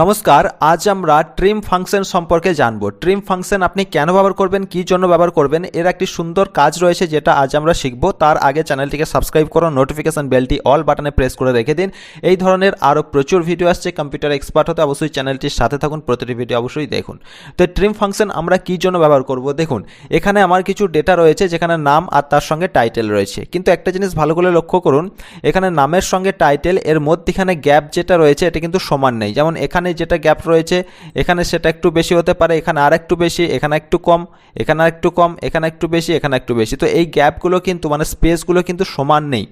নমস্কার, আজ আমরা ট্রিম ফাংশন সম্পর্কে জানব। ট্রিম ফাংশন আপনি কেন ব্যবহার করবেন, কী জন্য ব্যবহার করবেন, এর একটি সুন্দর কাজ রয়েছে যেটা আজ আমরা শিখব। তার আগে চ্যানেলটিকে সাবস্ক্রাইব করুন নোটিফিকেশন বেলটি অল বাটনে প্রেস করে রেখে দিন। এই ধরনের আরও প্রচুর ভিডিও আসছে কম্পিউটার এক্সপার্ট হতে অবশ্যই চ্যানেলটির সাথে থাকুন, প্রতিটি ভিডিও অবশ্যই দেখুন। তো ট্রিম ফাংশন আমরা কী জন্য ব্যবহার করব, দেখুন, এখানে আমার কিছু ডেটা রয়েছে যেখানে নাম আর তার সঙ্গে টাইটেল রয়েছে। কিন্তু একটা জিনিস ভালো করে লক্ষ্য করুন, এখানে নামের সঙ্গে টাইটেল এর মধ্যেখানে গ্যাপ যেটা রয়েছে, এটা কিন্তু সমান নেই। যেমন এখানে যেটা গ্যাপ রয়েছে, এখানে সেটা একটু বেশি হতে পারে, এখানে আর একটু বেশি, এখানে একটু কম, এখানে আর একটু কম, এখানে একটু বেশি, এখানে একটু বেশি। তো এই গ্যাপগুলো কিন্তু মানে স্পেসগুলো কিন্তু সমান নেই।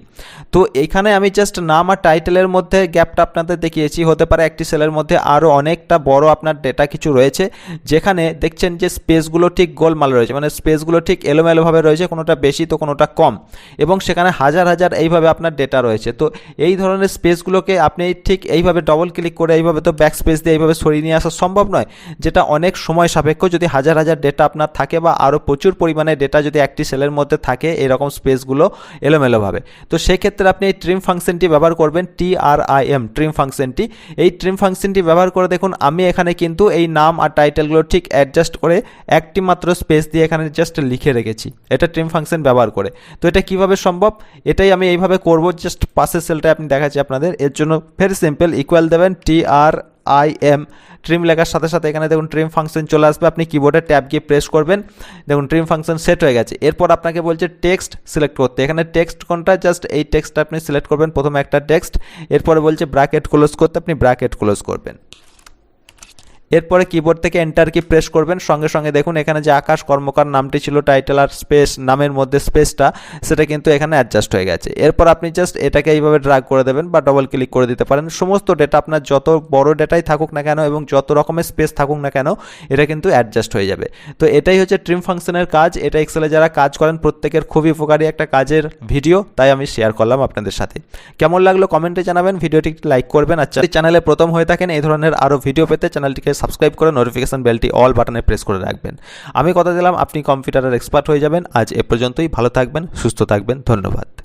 তো এখানে আমি জাস্ট নাম আর টাইটেলের মধ্যে গ্যাপটা আপনাদের দেখিয়েছি। হতে পারে একটি সেলের মধ্যে আরও অনেকটা বড় আপনার ডেটা কিছু রয়েছে, যেখানে দেখছেন যে স্পেসগুলো ঠিক গোলমাল রয়েছে। মানে স্পেসগুলো ঠিক এলোমেলোভাবে রয়েছে, কোনোটা বেশি তো কোনোটা কম। এবং সেখানে হাজার হাজার এইভাবে আপনার ডেটা রয়েছে। তো এই ধরনের স্পেসগুলোকে আপনি ঠিক এইভাবে ডবল ক্লিক করে এইভাবে তো ব্যাক স্পেস দিয়ে এইভাবে সরিয়ে নিয়ে আসা সম্ভব নয়, যেটা অনেক সময় সাপেক্ষ যদি হাজার হাজার ডেটা আপনার থাকে বা আরও প্রচুর পরিমাণে ডেটা যদি একটি সেলের মধ্যে থাকে, এরকম স্পেসগুলো এলোমেলোভাবে। তো সেক্ষেত্রে আপনি এই ট্রিম ফাংশনটি ব্যবহার করবেন T R I M trim ফাংশনটি এই ট্রিম ফাংশনটি ব্যবহার করে দেখুন, আমি এখানে কিন্তু এই নাম আর টাইটেলগুলো ঠিক অ্যাডজাস্ট করে একটি মাত্র স্পেস দিয়ে এখানে জাস্ট লিখে রেখেছি। এটা ট্রিম ফাংশন ব্যবহার করে। তো এটা কীভাবে সম্ভব? এটাই আমি এইভাবে করব জাস্ট পাশের সেলটা আপনি দেখাচ্ছি আপনাদের। এর জন্য ভেরি সিম্পল ইকুয়াল দেবেন T R I M trim লেখার সাথে সাথে এখানে দেখুন ট্রিম ফাংশন চলে আসবে। আপনি কিবোর্ডে ট্যাব গিয়ে প্রেস করবেন। দেখুন ট্রিম ফাংশন সেট হয়ে গেছে। এরপর আপনাকে বলছে টেক্সট সিলেক্ট করতে। এখানে টেক্সট কোনটা? জাস্ট এই টেক্সটটা আপনি সিলেক্ট করবেন। প্রথমে একটা টেক্সট এরপরে বলছে ব্র্যাকেট ক্লোজ করতে। আপনি ব্র্যাকেট ক্লোজ করবেন। এরপরে কিবোর্ড থেকে এন্টার কি প্রেস করবেন। সঙ্গে সঙ্গে দেখুন, এখানে যে আকাশ কর্মকার নামটি ছিল টাইটেল আর স্পেস নামের মধ্যে স্পেসটা সেটা কিন্তু এখানে অ্যাডজাস্ট হয়ে গেছে। এরপর আপনি জাস্ট এটাকে এইভাবে ড্রাগ করে দেবেন বা ডবল ক্লিক করে দিতে পারেন। সমস্ত ডেটা আপনার যত বড় ডেটাই থাকুক না কেন এবং যত রকমের স্পেস থাকুক না কেন, এটা কিন্তু অ্যাডজাস্ট হয়ে যাবে। তো এটাই হচ্ছে ট্রিম ফাংশনের কাজ। এটা এক্সেলে যারা কাজ করেন, প্রত্যেকের খুবই উপকারী একটা কাজের ভিডিও তাই আমি শেয়ার করলাম আপনাদের সাথে। কেমন লাগল কমেন্টে জানাবেন। ভিডিওটি লাইক করবেন। আর চ্যানেলে প্রথম হয়ে থাকেন, এই ধরনের আরও ভিডিও পেতে চ্যানেলটিকে সাবস্ক্রাইব করে নোটিফিকেশান বেলটি অল বাটনে প্রেস করে রাখবেন। আমি কথা দিলাম, আপনি কম্পিউটারের এক্সপার্ট হয়ে যাবেন। আজ এ পর্যন্তই, ভালো থাকবেন, সুস্থ থাকবেন, ধন্যবাদ।